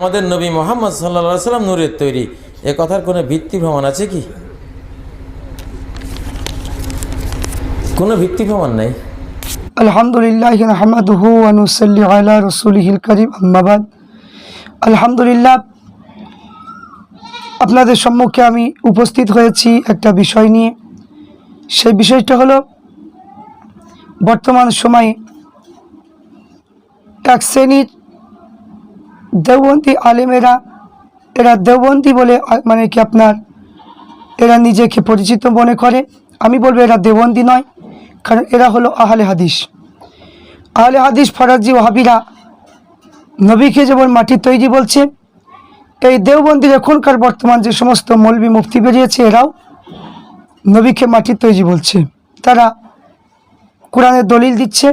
আমাদের নবী মোহাম্মদ সাল্লা সাল্লাম নূরের তৈরি। এ কথার কোনো ভিত্তি ভ্রমণ আছে কি? কোনো ভিত্তি ভ্রমণ নেই? আলহামদুলিল্লাহ আহমদহু আনুসল্লি আলা রসুলহিল করিম আম্মাবাদ আলহামদুলিল্লাহ, আপনাদের সম্মুখে আমি উপস্থিত হয়েছি একটা বিষয় নিয়ে। সেই বিষয়টা হলো, বর্তমান সময়ে এক শ্রেণির দেওবন্দি আলেমেরা, এরা দেওবন্দি বলে মানে কি আপনার, এরা নিজেকে পরিচিত মনে করে। আমি বলব এরা দেওবন্দি নয়, কারণ এরা হলো আহলে হাদিস। আহলে হাদিস ফরাজি ওহাবিরা নবীকে যেমন মাটির তৈরি বলছে, এই দেওবন্দির এখনকার বর্তমান যে সমস্ত মৌলবী মুক্তি বেরিয়েছে, এরাও নবীকে মাটির তৈরি বলছে। তারা কোরআনের দলিল দিচ্ছে,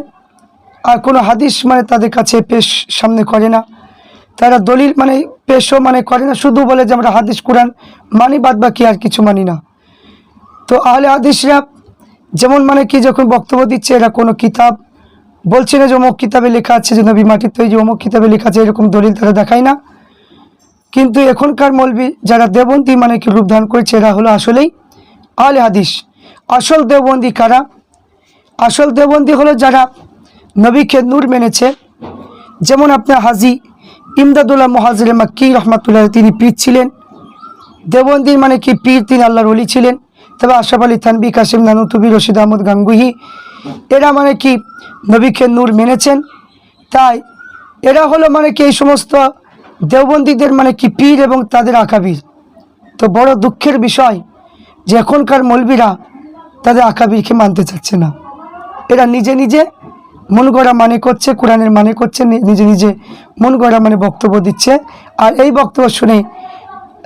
আর কোনো হাদিস মানে তাদের কাছে পেশ সামনে করে না। তারা দলিল মানে পেশও মানে করে না, শুধু বলে যে আমরা হাদিস, কোরআন মানি, বাদ বাকি আর কিছু মানি না। তো আহলে হাদিসরা যেমন মানে কি, যখন বক্তব্য দিচ্ছে, এরা কোনো কিতাব বলছে না যে অমুক কিতাবে লেখা আছে, যে নবী মাটির তৈরি অমুক কিতাবে লেখা আছে, এরকম দলিল তারা দেখায় না। কিন্তু এখনকার মলবি যারা দেবন্দি মানে কি রূপ ধারণ করেছে, এরা হলো আসলেই আহলে হাদিস। আসল দেবন্দি কারা? আসল দেবন্দি হলো যারা নবীকে নূর মেনেছে। যেমন আপনার হাজি ইমদাদুল্লাহ মহাজির মাক্কি রহমাতুল্লাহ তিনি পীর ছিলেন। দেবন্দির মানে কি পীর? তিনি আল্লাহর অলি ছিলেন। তবে আশরাফ আলী থানবি কাসিম নানুতুবি, রশিদ আহমদ গাঙ্গুহি, এরা মানে কি নবীকে নূর মেনেছেন। তাই এরা হলো মানে কি এই সমস্ত দেওবন্দীদের মানে কি পীর এবং তাদের আকাবির। তো বড় দুঃখের বিষয় যে এখনকার মলবিরা তাদের আকাবিরকে মানতে চাচ্ছে না। এরা নিজে নিজে মন গড়া মানে করছে, কোরআনের মানে করছে নিজে নিজে মন গড়া মানে বক্তব্য দিচ্ছে। আর এই বক্তব্য শুনে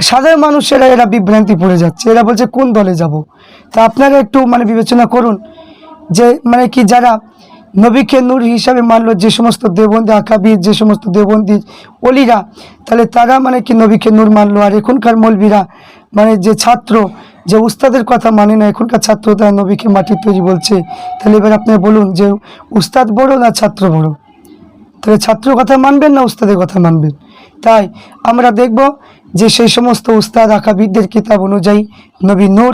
সাধারণ মানুষেরা এরা বিভ্রান্তি পড়ে যাচ্ছে। এরা বলছে, কোন দলে যাব? তা আপনারা একটু মানে বিবেচনা করুন যে মানে কি যারা নবীকে নূর হিসাবে মানলো যে সমস্ত দেবন্দী, আকাবির যে সমস্ত দেবন্দী অলিরা, তাহলে তারা মানে কি নবীকে নূর মানলো? আর এখনকার মৌলবীরা মানে যে ছাত্র, যে উস্তাদের কথা মানে না, এখনকার ছাত্র তারা নবীকে মাটির তৈরি বলছে। তাহলে এবার আপনি বলুন যে উস্তাদ বড় না ছাত্র বড়? তাহলে ছাত্র কথা মানবেন না উস্তাদের কথা মানবেন? তাই আমরা দেখব যে সেই সমস্ত উস্তাদ আকাবিদদের কিতাব অনুযায়ী নবী নূর,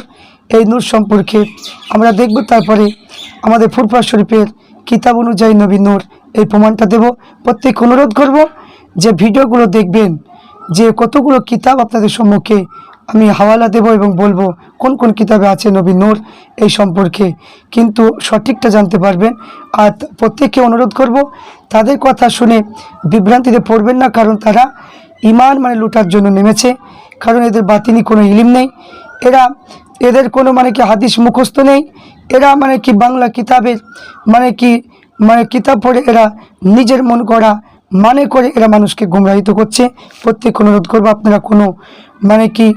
এই নূর সম্পর্কে আমরা দেখব। তারপরে আমাদের ফুরফা শরীফের কিতাব অনুযায়ী নবী নূর, এই প্রমাণটা দেব। প্রত্যেক অনুরোধ করব যে ভিডিওগুলো দেখবেন, যে কতগুলো কিতাব আপনাদের সম্মুখে আমি হাওয়ালা দেব এবং বলব কোন কোন কিতাবে আছে নবী নূর এই সম্পর্কে। কিন্তু সঠিকটা জানতে পারবেন। আর প্রত্যেককে অনুরোধ করব, তাদের কথা শুনে বিভ্রান্তিতে পড়বেন না, কারণ তারা ইমান মানে লুটার জন্য নেমেছে, কারণ এদের বাতিনি কোনো ইলিম নেই। এরা এদের কোনো মানে কি হাদিস মুখস্থ নেই? এরা মানে কি বাংলা কিতাবের মানে কি মানে কিতাব পড়ে এরা নিজের মন করা মানে করে এরা মানুষকে গুমরাহিত করছে। প্রত্যেক অনুরোধ করব আপনারা কোনো মানে কি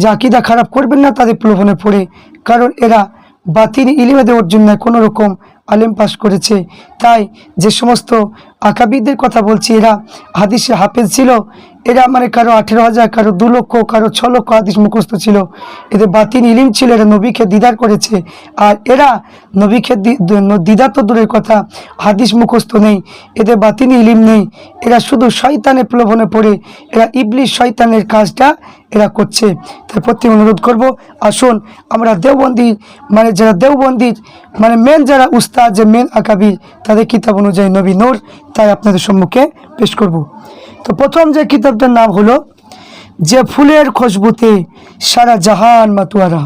যে আকিদা খারাপ করবেন না, তাদের প্রলোভনে পড়ে। কারণ এরা বাতিল ইলিমে দেওয়ার জন্য কোনো রকম আলেম পাস করেছে। তাই যে সমস্ত আকাবিদের কথা বলছি, এরা হাদিসে হাফেজ ছিল এরা মানে কারও আঠেরো হাজার, কারও দু লক্ষ, কারও ছ লক্ষ হাদিস মুখস্থ ছিল। এদের বাতিন ইলিম ছিল, এরা নবীকে দিদার করেছে। আর এরা নবীকে দি- দ- দিদার তো দূরের কথা, হাদিস মুখস্থ নেই, এদের বাতিন ইলিম নেই। এরা শুধু শয়তানের প্রলোভনে পড়ে, এরা ইবলিশ শয়তানের কাজটা এরা করছে। তাই প্রতি অনুরোধ করব, আসুন, আমরা দেওবন্দির মানে যারা দেওবন্দির মানে মেন যারা উস্তাদ, যে মেন আকাবির তাদের কিতাব অনুযায়ী নবী নূর, তাই আপনাদের সম্মুখে পেশ করব। তো প্রথম যে কিতাবটার নাম হলো, যে ফুলের খুশবুতে সারা জাহান মাতুয়ারা।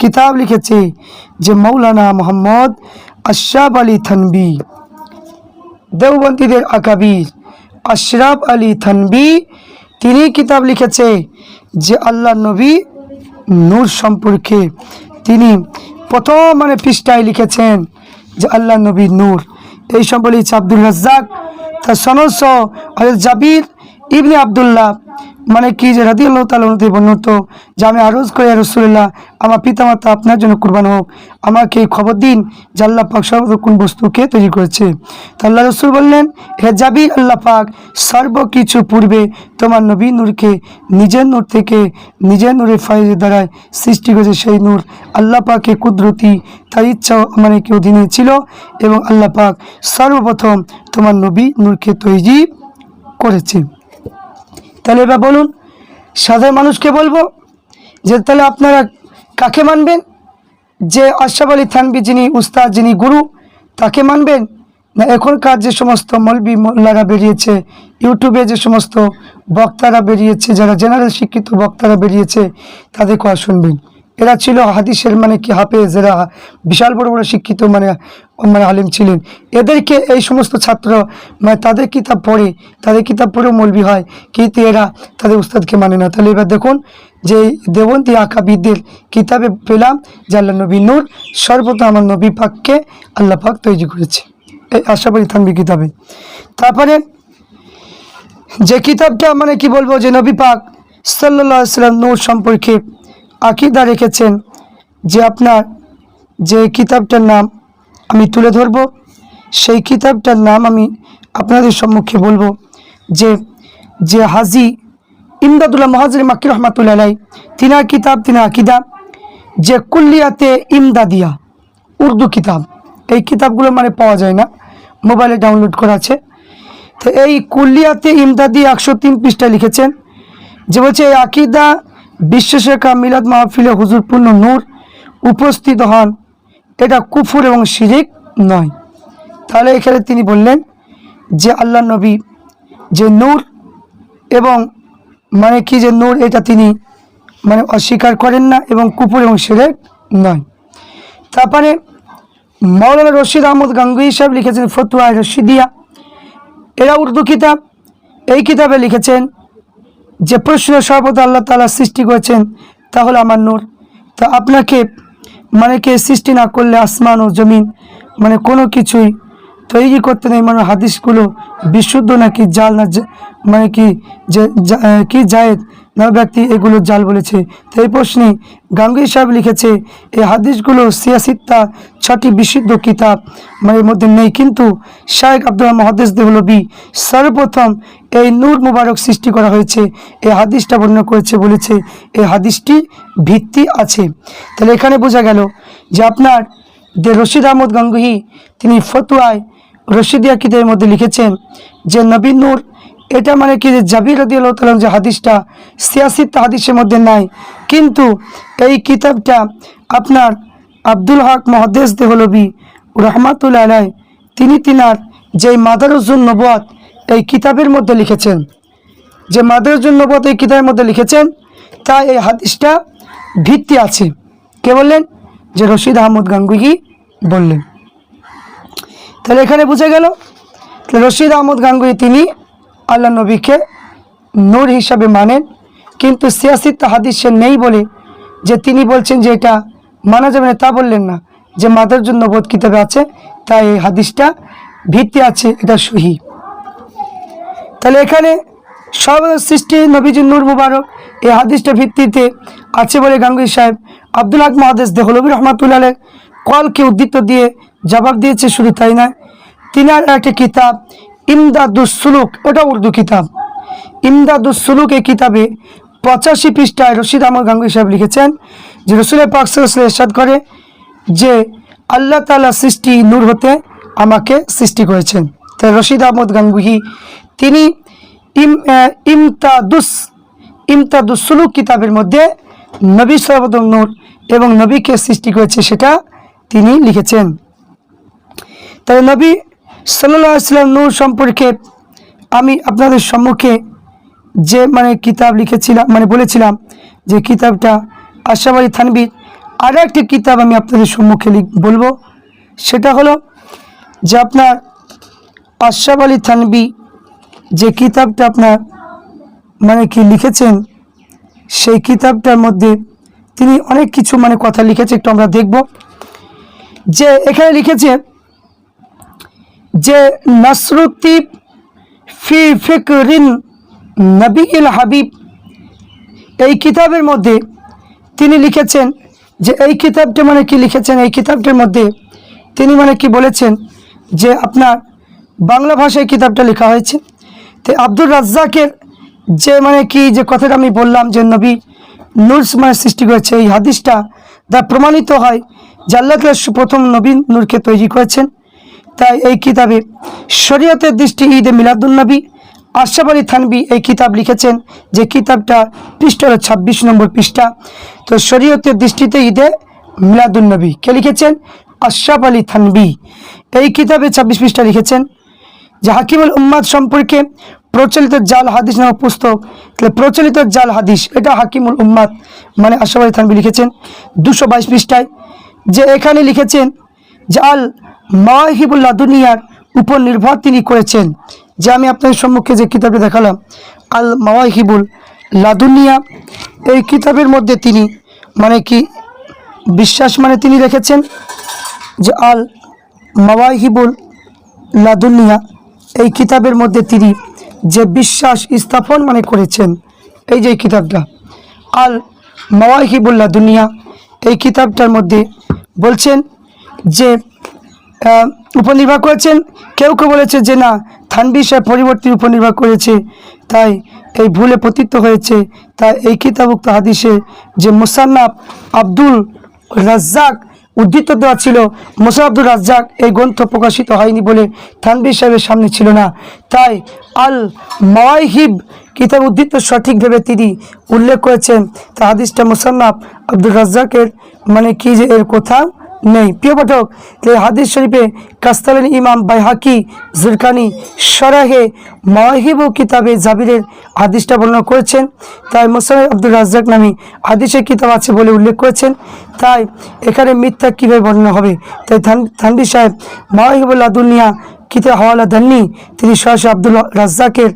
কিতাব লিখেছে যে মৌলানা মোহাম্মদ আশরাফ আলী থানবি, দেওবন্দীদের আকাবির আশরাফ আলী থানবি। তিনি কিতাব লিখেছে যে আল্লাহ নবী নূর সম্পর্কে। তিনি প্রথম মানে পৃষ্ঠায় লিখেছেন যে আল্লাহ নবী নূর। এই সম্পর্কে আব্দুল রাজ্জাক তার সনস হজরত জাবির ইবনে আবদুল্লাহ মানে কি যে রাদি আল্লাহ তালতে বর্ণত, যে আমি আরজ করি রসুল্লাহ আমার পিতামাতা আপনার জন্য কুরবান হোক, আমাকে এই খবর দিন যে আল্লাহ পাক সর্বদা কোন বস্তুকে তৈরি করেছে। তো আল্লাহ রসুল বললেন, হে জাবির, আল্লাহ পাক সর্ব কিছু পূর্বে তোমার নবী নূরকে নিজের নূর থেকে নিজের নূরের ফাইজের দ্বারায় সৃষ্টি করেছে সেই নূর। আল্লাহ পাকে কুদরতি তার ইচ্ছা মানে কি অধীনে ছিল এবং আল্লাহ পাক সর্বপ্রথম তোমার নবী নূরকে তৈরি করেছে। তাহলে এবার বলুন, সাধারণ মানুষকে বলব যে তাহলে আপনারা কাকে মানবেন? যে আশরাফ আলী থানবি যিনি উস্তাদ, যিনি গুরু, তাকে মানবেন? না এখনকার যে সমস্ত মলবি মোল্লারা বেরিয়েছে, ইউটিউবে যে সমস্ত বক্তারা বেরিয়েছে, যারা জেনারেল শিক্ষিত বক্তারা বেরিয়েছে তাদের কথা শুনবেন। এরা ছিল হাদিসের মানে কি হাফেজ, এরা বিশাল বড় বড় শিক্ষিত মানে মানে আলিম ছিলেন। এদেরকে এই সমস্ত ছাত্র মানে তাদের কিতাব পড়ে, তাদের কিতাব পড়েও মলবি হয়, কিন্তু এরা তাদের উস্তাদকে মানে না। তাহলে এবার দেখুন যে দেবন্তী আকাবিদদের কিতাবে পেলাম যে আল্লাহ নবী নূর সর্বত আমার নবী পাককে আল্লাহ পাক তৈরি করেছে। এই আশাবাড়ি থানবি কিতাবে। তারপরে যে কিতাবটা মানে কি বলব যে নবী পাক সাল্লাহ সাল্লাম নূর সম্পর্কে আকিদা রেখেছেন যে আপনার যে কিতাবটার নাম আমি তুলে ধরব, সেই কিতাবটার নাম আমি আপনাদের সম্মুখে বলব যে যে হাজি ইমদাদুল্লাহ মহাজির মাকির রহমাতুল্লাহ তিনার কিতাব, তিনা আকিদা, যে কুল্লিয়াতে ইমদাদিয়া, উর্দু কিতাব। এই কিতাবগুলো মানে পাওয়া যায় না, মোবাইলে ডাউনলোড করা আছে। তো এই কুল্লিয়াতে ইমদাদি একশো তিন পৃষ্ঠায় লিখেছেন যে বলছে, এই আকিদা বিশ্বশেখা মিলাদ মাহফিলে হুজুরপূর্ণ নূর উপস্থিত হন। এটা কুফুর এবং শিরিক নয়। তাহলে এখানে তিনি বললেন যে আল্লাহ নবী যে নূর এবং মানে কি যে নূর, এটা তিনি মানে অস্বীকার করেন না এবং কুপুর এবং শিরেক নয়। তারপরে মৌলানা রশিদ আহমদ গাঙ্গুই সাহেব লিখেছেন ফতুয়া রশিদিয়া। এরা উর্দু কিতাব। এই কিতাবে লিখেছেন যে প্রশ্ন সর্বদা আল্লাহ তালা সৃষ্টি করেছেন তাহলে আমার নূর। তো আপনাকে মানে কে সৃষ্টি না করলে আসমান ও জমিন মানে কোনো কিছুই তৈরি করতে নেই। মানে হাদিসগুলো বিশুদ্ধ নাকি জাল না মানে কি যে কি জায়েদ না ব্যক্তি এগুলো জাল বলেছে? তো এই প্রশ্নে গাঙ্গুই সাহেব লিখেছে, এই হাদিসগুলো সিয়াসিত্তা ছটি বিশুদ্ধ কিতাব। মানে মধ্যে নেই। কিন্তু শায়েক আব্দুল মহাদেশ দেহলবি সর্বপ্রথম এই নূর মুবারক সৃষ্টি করা হয়েছে। এই হাদিসটা বর্ণনা করেছে, বলেছে, এই হাদিসটি ভিত্তি আছে। তাহলে এখানে বোঝা গেল যে আপনার যে রশিদ আহমদ গাঙ্গুহি, তিনি ফতুয়ায় রশিদিয়া কিতাবের মধ্যে লিখেছেন যে, নবী নূর, এটা মানে কি যে, জাবির রদি আল্লাহ তালাম যে হাদিসটা সিয়াসিত হাদিসের মধ্যে নাই। কিন্তু এই কিতাবটা আপনার আব্দুল হক মহাদেশ দেহলবি রহমাতুল্লাহ আলাই তিনি তিনার যেই মাদারুজুন নবত এই কিতাবের মধ্যে লিখেছেন। যে মাদারুজুন নবত এই কিতাবের মধ্যে লিখেছেন, তা এই হাদিসটা ভিত্তি আছে। কে বললেন? যে রশিদ আহমদ গাঙ্গুহি বললেন। তাহলে এখানে বুঝে গেল। রশিদ আহমদ গাঙ্গুহি তিনি আল্লাহ নবীকে নূর হিসাবে মানেন। কিন্তু সিয়াসিত হাদিসে নেই বলে যে তিনি বলছেন যে এটা মানা যাবে না, তা বললেন না। যে মাদার জন্য বোধ কিতাবে আছে, তাই এই হাদিসটা ভিত্তি আছে, এটা সহি। তাহলে এখানে সব সৃষ্টি নবীজি নূর মুবারক, এই হাদিসটা ভিত্তিতে আছে বলে গাঙ্গুই সাহেব আব্দুল হক মহাদেশ দেহলবী রহমাতুল্লাহ কলকে উদ্ধৃত দিয়ে জবাব দিয়েছে, শুধু তাই নয় তিনার একটা কিতাব, ইমদাদুস সুলুক ওটা উর্দু কিতাব। ইমদাদুসুলুক এই কিতাবে পঁচাশি পৃষ্ঠায় রশিদ আহমদ গাঙ্গুই সাহেব লিখেছেন, যে রসুলের পাক সাল্লাল্লাহু আলাইহি এরশাদ করে যে আল্লাহ তালা সৃষ্টি নূর হতে আমাকে সৃষ্টি করেছেন। তাই রশিদ আহমদ গাঙ্গুহি তিনি ইম ইমতাদুস ইমতাদুসুলুক কিতাবের মধ্যে নবী সর্বদম নূর এবং নবীকে সৃষ্টি করেছে সেটা তিনি লিখেছেন। তাই নবী সাল্লাহ আসলাম নূর সম্পর্কে আমি আপনাদের সম্মুখে যে মানে কিতাব লিখেছিলাম মানে বলেছিলাম যে কিতাবটা আলী থানবির আরও একটি কিতাব আমি আপনাদের সম্মুখে বলব। সেটা হলো যে আপনার আশাব আলী থানবি যে কিতাবটা আপনার মানে কি লিখেছেন, সেই কিতাবটার মধ্যে তিনি অনেক কিছু মানে কথা লিখেছে, একটু আমরা দেখব। যে এখানে লিখেছে যে নাসরুদ্দিব ফি ফিকরিন নবী ইল হাবিব। এই কিতাবের মধ্যে তিনি লিখেছেন যে এই কিতাবটা মানে কি লিখেছেন? এই কিতাবটার মধ্যে তিনি মানে কি বলেছেন যে আপনার বাংলা ভাষায় কিতাবটা লেখা হয়েছে। তো আব্দুর রাজ্জাকের যে মানে কি যে কথাটা আমি বললাম যে নবী নূর মানে সৃষ্টি করেছে, এই হাদিসটা যা প্রমাণিত হয় আল্লাহ প্রথম নবীন নূরকে তৈরি করেছেন, তাই এই কিতাবে শরীয়তের দৃষ্টি ঈদে মিলাদুন্নবী আশরাফ আলী থানবি এই কিতাব লিখেছেন যে কিতাবটা পৃষ্ঠা হলো ছাব্বিশ নম্বর পৃষ্ঠা। তো শরীয়তের দৃষ্টিতে ঈদে মিলাদুলনবী কে লিখেছেন? আশরাফ আলী থানবি এই কিতাবে ছাব্বিশ পৃষ্ঠা লিখেছেন যে হাকিমুল উম্মাদ সম্পর্কে প্রচলিত জাল হাদিস নামক পুস্তক, তাহলে প্রচলিত জাল হাদিস, এটা হাকিমুল উম্মাদ মানে আশরাফ আলী থানবি লিখেছেন। দুশো বাইশ পৃষ্ঠায় যে এখানে লিখেছেন যে আল মাহিবুল্লাহ দুনিয়ার উপর নির্ভর তিনি করেছেন। যে আমি আপনাদের সম্মুখে যে কিতাবে দেখালাম, আল মাওয়াহিবুল লাদুনিয়া, এই কিতাবের মধ্যে তিনি মানে কি বিশ্বাস মানে তিনি রেখেছেন যে আল মাওয়াহিবুল লাদুনিয়া, এই কিতাবের মধ্যে তিনি যে বিশ্বাস স্থাপন মানে করেছেন, এই যে কিতাবটা, আল মাওয়াহিবুল্লাহ দুনিয়া এই কিতাবটার মধ্যে বলছেন যে আহ, উপর নির্ভর করেছেন। কেউ কেউ বলেছে যে না থানবি সাহেব পরিবর্তন উপর নির্ভর করেছে তাই এই ভুলে পতিত হয়েছে। তাই এই কিতাবুক্ত হাদিসে যে মুসান্নাফ আব্দুল রাজ্জাক উদ্ধৃত দেওয়া ছিল মোসা আব্দুল রাজ্জাক এই গ্রন্থ প্রকাশিত হয়নি বলে থানবি সাহেবের সামনে ছিল না। তাই আল মাওয়াইহিব কিতাব উদ্ধৃত সঠিকভাবে তিনি উল্লেখ করেছেন। তা হাদিসটা মুসান্নাফ আব্দুল রাজ্জাকের মানে কি যে এর কোথাও নেই। প্রিয় পাঠক হাদিস শরীফে কাস্তালেন ইমাম বাইহাকি জুরকানি সরাহে মাহিবু কিতাবে জাবিরের হাদিসটা বর্ণনা করেছেন। তাই মোসাইব আব্দুল রাজ্জাক নামে হাদিসের কিতাব আছে বলে উল্লেখ করেছেন। তাই এখানে মিথ্যা কীভাবে বর্ণনা হবে? তাই থান- থানবি সাহেব মাহিবুল আদুনিয়া কিতাব হাওয়ালা দেননি। তিনি সরাসরি আব্দুল রাজ্জাকের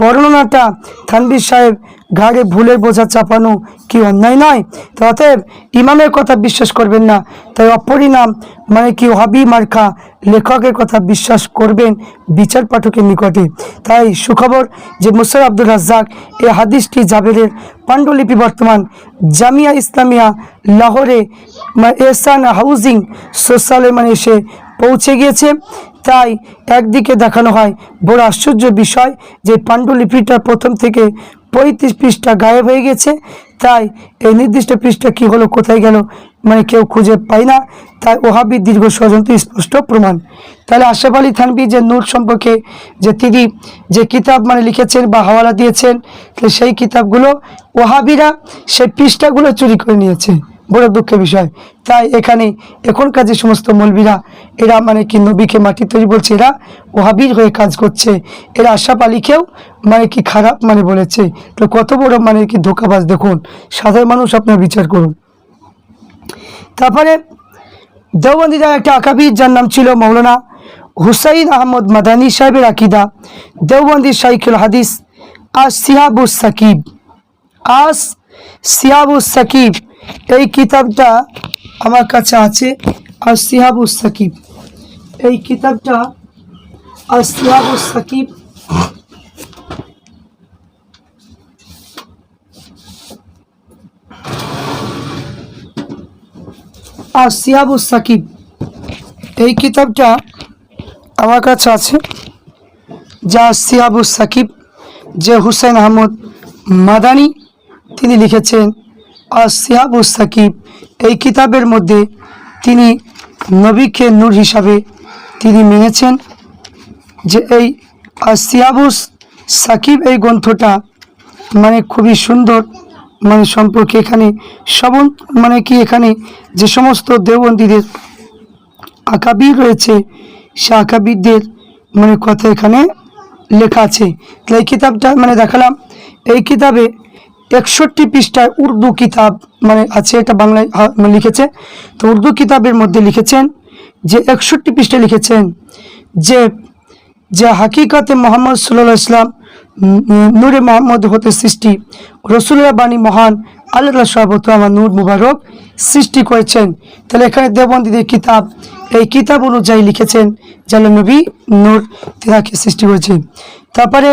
বর্ণনাটা থানবির সাহেব ঘাড়ে ভুলের বোঝা চাপানো কি অন্যায় নয়? তো অতএব ইমামের কথা বিশ্বাস করবেন না। তাই অপরিণাম মানে কি হাবি মার্কা লেখকের কথা বিশ্বাস করবেন বিচার পাঠকের নিকটে। তাই সুখবর যে মুসার আব্দুল রাজ্জাক এই হাদিসটি জাবেরের পাণ্ডুলিপি বর্তমান জামিয়া ইসলামিয়া লাহোরে এহসান হাউজিং সোশ্যালে মানে এসে পৌঁছে গিয়েছে। তাই একদিকে দেখানো হয় বড় আশ্চর্য বিষয় যে পাণ্ডুলিপিটা প্রথম থেকে পঁয়ত্রিশ পৃষ্ঠা গায়েব হয়ে গেছে। তাই এই নির্দিষ্ট পৃষ্ঠা কি হলো, কোথায় গেল মানে কেউ খুঁজে পায় না। তাই ওহাবি দীর্ঘ ষড়যন্ত্র স্পষ্ট প্রমাণ। তাহলে আশরাফ আলী থানবি যে নূর সম্পর্কে যে তিনি যে কিতাব মানে লিখেছেন বা হাওয়ালা দিয়েছেন সেই কিতাবগুলো ওহাবিরা সেই পৃষ্ঠাগুলো চুরি করে নিয়েছে। বড় দুঃখের বিষয়। তাই এখানে এখনকার যে সমস্ত মলবিরা, এরা মানে কি নবীকে মাটি তৈরি বলছে, এরা ওহাবির হয়ে কাজ করছে। এরা আশরাফ আলীকেও মানে কি খারাপ মানে বলেছে। তো কত বড় মানে কি ধোকাবাজ দেখুন। সাধারণ মানুষ আপনার বিচার করুন। তারপরে দেওবন্দিরা একটা আকাবির, যার নাম ছিল মৌলানা হুসাইন আহমদ মাদানী সাহেবের আকিদা। দেওবন্দির শাইখুল হাদিস আস সিহাবুস সাকিব। আস সিহাবুস সাকিব। এই কিতাবটা আমার কাছে আছে আর সিহাবুস সাকিব এই কিতাবটা আর সিহাবুস সাকিব আর সিয়াবুস সাকিব এই কিতাবটা আমার কাছে আছে, যা সিয়াবুস সাকিব যে হুসেন আহমদ মাদানি তিনি লিখেছেন আর সিয়াবুস সাকিব এই কিতাবের মধ্যে তিনি নবীকে নূর হিসাবে তিনি মেনেছেন যে এই আর সিয়াবুস সাকিব এই গ্রন্থটা মানে খুবই সুন্দর মানে সম্পর্কে এখানে সবন মানে কি এখানে যে সমস্ত দেওবন্দীদের আকাবির রয়েছে সে আকাবিরদের মানে কথা এখানে লেখা আছে। তাহলে এই কিতাবটা মানে দেখালাম। এই কিতাবে একষট্টি পৃষ্ঠায় উর্দু কিতাব মানে আছে এটা বাংলায় মানে লিখেছে। তো উর্দু কিতাবের মধ্যে লিখেছেন যে একষট্টি পৃষ্ঠায় লিখেছেন যে যে হাকিকতে মোহাম্মদ সাল্লাহ ইসলাম নূরে মোহাম্মদ হতে সৃষ্টি। রসুল্লাহ বাণী মহান, আল্লাহ সর্বত আমার নূর মুবারক সৃষ্টি করেছেন। তাহলে এখানে দেবন্দীদের কিতাব, এই কিতাব অনুযায়ী লিখেছেন যেন নবী নূর তেনাকে সৃষ্টি করেছেন। তারপরে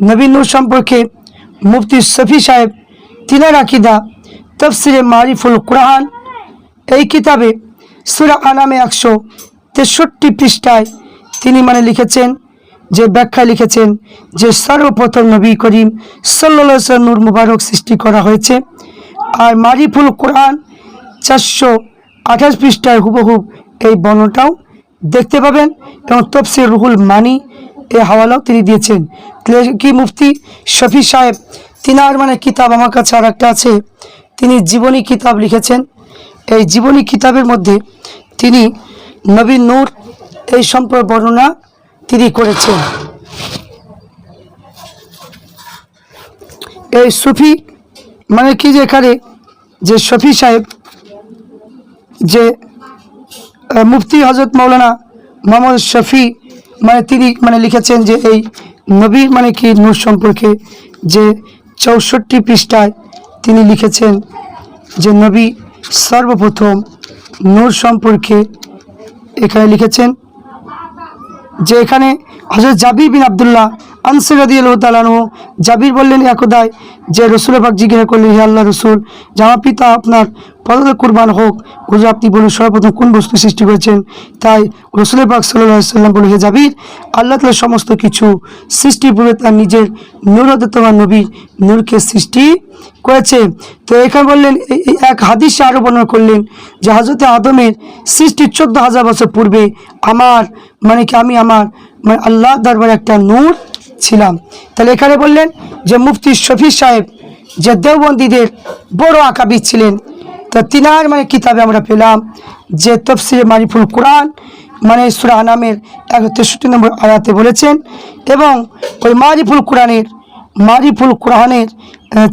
নবী নূর সম্পর্কে মুফতি শফি সাহেব, তিনার আকিদা তফসিরে মারিফুল কোরআন। এই কিতাবে সুরা আনামে একশো তেষট্টি পৃষ্ঠায় তিনি মানে লিখেছেন, যে ব্যাখ্যা লিখেছেন, যে সর্বপ্রথম নবী করিম সাল্লা নূর মুবারক সৃষ্টি করা হয়েছে। আর মারিফুল কোরআন চারশো আঠাশ পৃষ্ঠায় হুবহুব এই বর্ণটাও দেখতে পাবেন এবং তফসির রুহুল মানি এই হাওয়ালাও তিনি দিয়েছেন। কি মুফতি শফি সাহেব, তিনার মানে কিতাব আমার কাছে আর একটা আছে। তিনি জীবনী কিতাব লিখেছেন। এই জীবনী কিতাবের মধ্যে তিনি নবী নূর এই সম্পর্ক বর্ণনা তিনি করেছেন। এই সুফি মানে কি যে এখানে যে শফি সাহেব, যে মুফতি হজরত মৌলানা মোহাম্মদ শফি মানে তিনি মানে লিখেছেন যে এই নবী মানে কি নূর সম্পর্কে যে চৌষট্টি পৃষ্ঠায় তিনি লিখেছেন যে নবী সর্বপ্রথম নূর সম্পর্কে এখানে লিখেছেন যে এখানে হজরত জাবির বিন আবদুল্লাহ আনসির রাদি আল্লাহ তালানহ জাবির বললেন একদায় যে রসুল পাক জিজ্ঞাসা করলেন, হে আল্লাহ রসুল জামা পিতা আপনার পদে কুরবান হোক হুজুর আপনি বলুন, সর্বপ্রথম কোন বস্তু সৃষ্টি করেছেন? তাই রসুল পাক সাল্লাম বলে, হে জাবির, আল্লাহ তালা সমস্ত কিছু সৃষ্টি পূর্বে তার নিজের নূরত তোমার নবীর নূরকে সৃষ্টি করেছে। তো এখানে বললেন এক হাদিসে আরও বর্ণনা করলেন যে হজরতে আদমের সৃষ্টির চোদ্দ হাজার বছর পূর্বে আমার মানে কি আমি আমার মানে আল্লাহ দরবারে একটা নূর ছিলাম। তাহলে এখানে বললেন যে মুফতি শফি সাহেব যে দেওবন্দীদের বড় আঁকাবিদ ছিলেন তো তিনার মানে কিতাবে আমরা পেলাম যে তফসির মারিফুল কোরআন মানে সুরা নামের একশো তেষট্টি নম্বর আয়াতে বলেছেন এবং ওই মারিফুল কোরআনের মারিফুল কোরআনের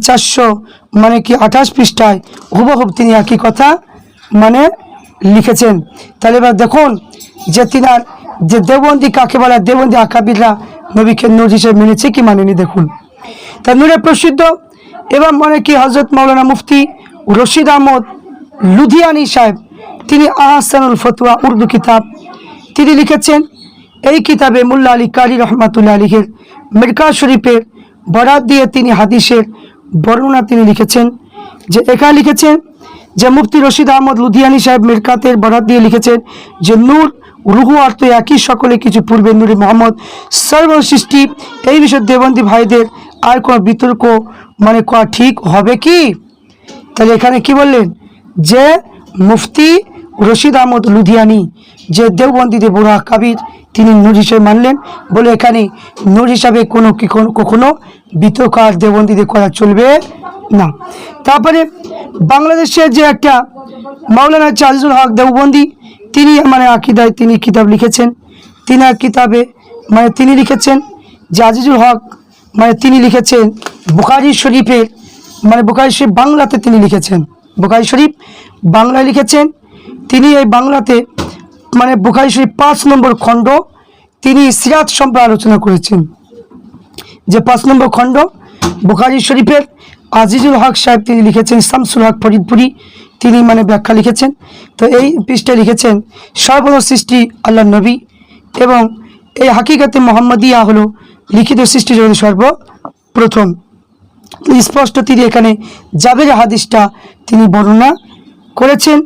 চারশো মানে কি আঠাশ পৃষ্ঠায় হুবহুব তিনি একই কথা মানে লিখেছেন। তাহলে এবার দেখুন যে তিনার যে দেবন্দী কাকে বলা দেবন্দী আকাবিররা নবীকে নূর হিসেবে মেনেছে কি মানেনি দেখুন। তা নূরে প্রসিদ্ধ এবং মানে কি হজরত মৌলানা মুফতি রশিদ আহমদ লুধিয়ানি সাহেব, তিনি আহসানুল ফতুয়া উর্দু কিতাব। তিনি লিখেছেন, এই কিতাবে মুল্লা আলী কারি রহমাতুল্লাহ আলীহের মির্কা শরীফের বরাত দিয়ে তিনি হাদিসের বর্ণনা তিনি লিখেছেন, যে এখানে লিখেছেন যে মুফতি রশিদ আহমদ লুধিয়ানি সাহেব মিরকাতের বরাত দিয়ে লিখেছেন যে, নূর, রুহু অর্থ একই সকলে কিছু পূর্বে নূরে মোহাম্মদ। সর্বসৃষ্টি, এই বিষয়ে দেবন্দী ভাইদের আর কোনো বিতর্ক মানে করা ঠিক হবে কি? তাহলে এখানে কি বললেন? যে মুফতি রশিদ আহমদ লুধিয়ানি, যে দেওবন্দীদের বুড়া কাবির তিনি নূর হিসেবে মানলেন। বলে এখানে নূর হিসাবে কোনো কি কখনো বিতর্ক আর দেওবন্দীদের করা চলবে না। তারপরে বাংলাদেশের যে একটা মাওলানা চাজিজুল হক দেওবন্দি, তিনি মানে আকিদায় তিনি কিতাব লিখেছেন। তিনি কিতাবে মানে তিনি লিখেছেন। যে আজিজুল হক মানে তিনি লিখেছেন বুখারি শরীফের মানে বুখারি শরীফ বাংলাতে তিনি লিখেছেন। বুখারি শরীফ বাংলায় লিখেছেন। তিনি এই বাংলাতে মানে বুখারি শরীফ পাঁচ নম্বর খণ্ড তিনি সিরাত সম্পর্কে আলোচনা করেছেন। যে পাঁচ নম্বর খণ্ড বুখারি শরীফের আজিজুল হক সাহেব তিনি লিখেছেন, শামসুল হক ফরিদপুরি তিনি মানে ব্যাখ্যা লিখেছেন। তো এই পৃষ্ঠায় লিখেছেন সর্বপ্রথম সৃষ্টি আল্লাহ নবী এবং এই হাকিকাতে মোহাম্মদিয়া হলো লিখিত সৃষ্টি জগতের সর্বপ্রথম। স্পষ্ট তিনি এখানে জাবের হাদিসটা তিনি বর্ণনা করেছেন।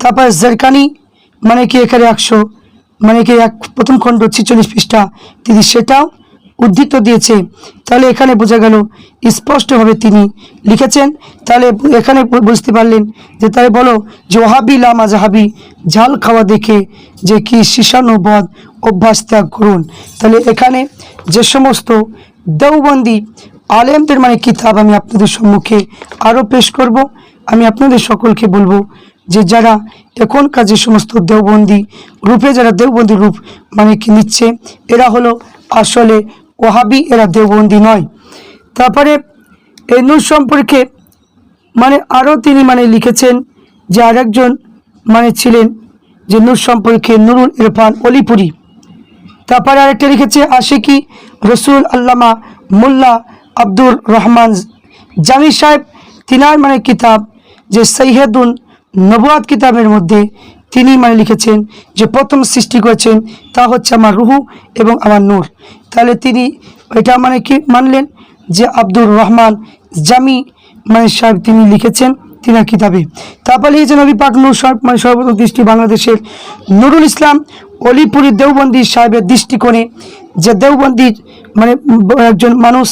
তারপর জেরকানি মানে কি এখানে একশো মানে কি এক প্রথম খণ্ড ছিচল্লিশ পৃষ্ঠা তিনি সেটাও উদ্ধৃত দিয়েছে। তাহলে এখানে বোঝা গেল স্পষ্টভাবে তিনি লিখেছেন। তাহলে এখানে বুঝতে পারলেন যে তাহলে বলো যে ওহাবি লামা জাহাবি ঝাল খাওয়া দেখে যে কি শিশানুবদ অভ্যাস ত্যাগ করুন। তাহলে এখানে যে সমস্ত দেওবন্দি আলেমদের মানে কিতাব আমি আপনাদের সম্মুখে আরও পেশ করব। আমি আপনাদের সকলকে বলব যে যারা এখনকার যে সমস্ত দেওবন্দি রূপে যারা দেওবন্দি রূপ মানে কি নিচ্ছে, এরা হলো আসলে ওহাবি, এরা দেওবন্দি নয়। তারপরে এই নূর সম্পর্কে মানে আরও তিনি মানে লিখেছেন যে আরেকজন মানে ছিলেন যে নূর সম্পর্কে নুরুল ইরফান অলিপুরি। তারপরে আরেকটা লিখেছে আশিকি রসুল আল্লামা মোল্লা আব্দুর রহমান জামি সাহেব, তিনার মানে কিতাব যে সৈহেদুন নবাদ কিতাবের মধ্যে তিনি মানে লিখেছেন, যে প্রথম সৃষ্টি করেছেন তা হচ্ছে আমার রুহু এবং আমার নূর। তাহলে তিনি এটা মানে কি মানলেন? যে আব্দুর রহমান জামি মানে সাহেব তিনি লিখেছেন তিনার কিতাবে। তারপরে লিখেছেন নবী পাক নূর সর্ব মানে সর্বপ্রথম দৃষ্টি বাংলাদেশের নুরুল ইসলাম অলিপুরি দেওবন্দি সাহেবের দৃষ্টিকোণে। যে দেওবন্দির মানে একজন মানুষ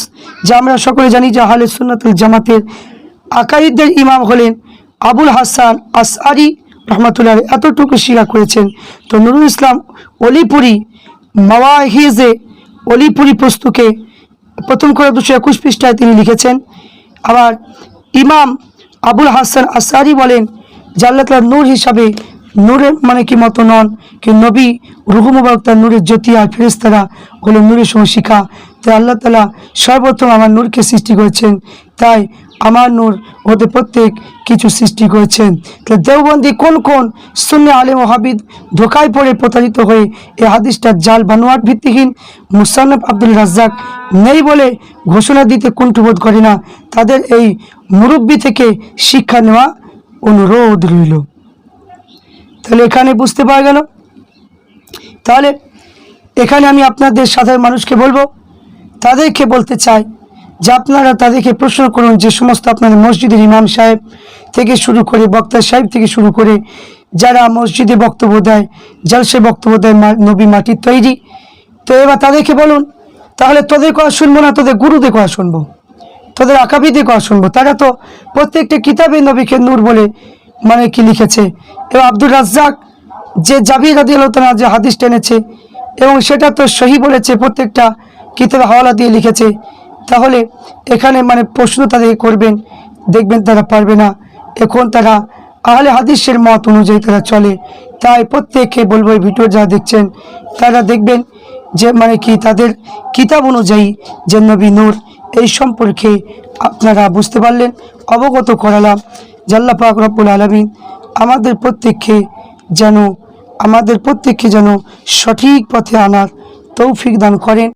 যা আমরা সকলে জানি যে হালে সুন্নাতুল জামাতের আকাইদের ইমাম হলেন আবুল হাসান আসআরি রহমতুল্লাহ এতটুকু স্বীকার করেছেন। তো নুরুল ইসলাম অলিপুরি মাওয়াহিজে অলিপুরি পুস্তকে প্রথম করে দুশো একুশ পৃষ্ঠায় তিনি লিখেছেন, আবার ইমাম আবুল হাসান আসারি বলেন যে আল্লাহ তালা নূর হিসাবে নূরের মানে কি মতো নন? কি নবী রুহু মুবারক তার নূরের জ্যোতি আর ফেরেস্তারা হলো নূরের সঙ্গে শিখা। তাই আল্লাহ তালা সর্বপ্রথম আমার নূরকে সৃষ্টি করেছেন। তাই আমার নূর ওদের প্রত্যেক কিছু সৃষ্টি করেছেন। তো দেওবন্দি কোন কোন শূন্য আলেম হাবিদ ধোকায় পড়ে প্রতারিত হয়ে এই হাদিসটা জাল বানোয়াট ভিত্তিহীন মুসান্নফ আব্দুল রাজ্জাক নেই বলে ঘোষণা দিতে কুণ্ঠবোধ করে না। তাদের এই মুরব্বী থেকে শিক্ষা নেওয়া অনুরোধ রইল। তাহলে এখানে বুঝতে পারা গেল। তাহলে এখানে আমি আপনাদের সাধারণ মানুষকে বলব, তাদেরকে বলতে চাই যে আপনারা তাদেরকে প্রশ্ন করুন যে সমস্ত আপনাদের মসজিদের ইমাম সাহেব থেকে শুরু করে বক্তা সাহেব থেকে শুরু করে যারা মসজিদে বক্তব্য দেয়, জলসে বক্তব্য দেয় নবী মাটির তৈরি, তো এবার তাদেরকে বলুন, তাহলে তোদের কথা শুনব না, তোদের গুরুদের কথা শুনব, তোদের আকাবিদের কথা শুনব। তারা তো প্রত্যেকটা কিতাবে নবীকে নূর বলে মানে কি লিখেছে? এবং আব্দুল রাজ্জাক যে জাবির রাদি আল্লাহ যে হাদিস টেনেছে এবং সেটা তো সহি বলেছে, প্রত্যেকটা কিতাবে হাওয়ালা দিয়ে লিখেছে। তাহলে এখানে মানে প্রশ্ন তাদের করবেন, দেখবেন তারা পারবে না। এখন তারা আহলে হাদিসের মত অনুযায়ী তারা চলে। তাই প্রত্যেককে বলব এই ভিডিও যা দেখছেন, তারা দেখবেন যে মানে কি তাদের কিতাব অনুযায়ী যে নবী নূর, এই সম্পর্কে আপনারা বুঝতে পারলেন, অবগত করালাম। জাল্লা পাক রব্বুল আলমিন আমাদের প্রত্যেককে যেন, আমাদের প্রত্যেককে যেন সঠিক পথে আনার তৌফিক দান করেন।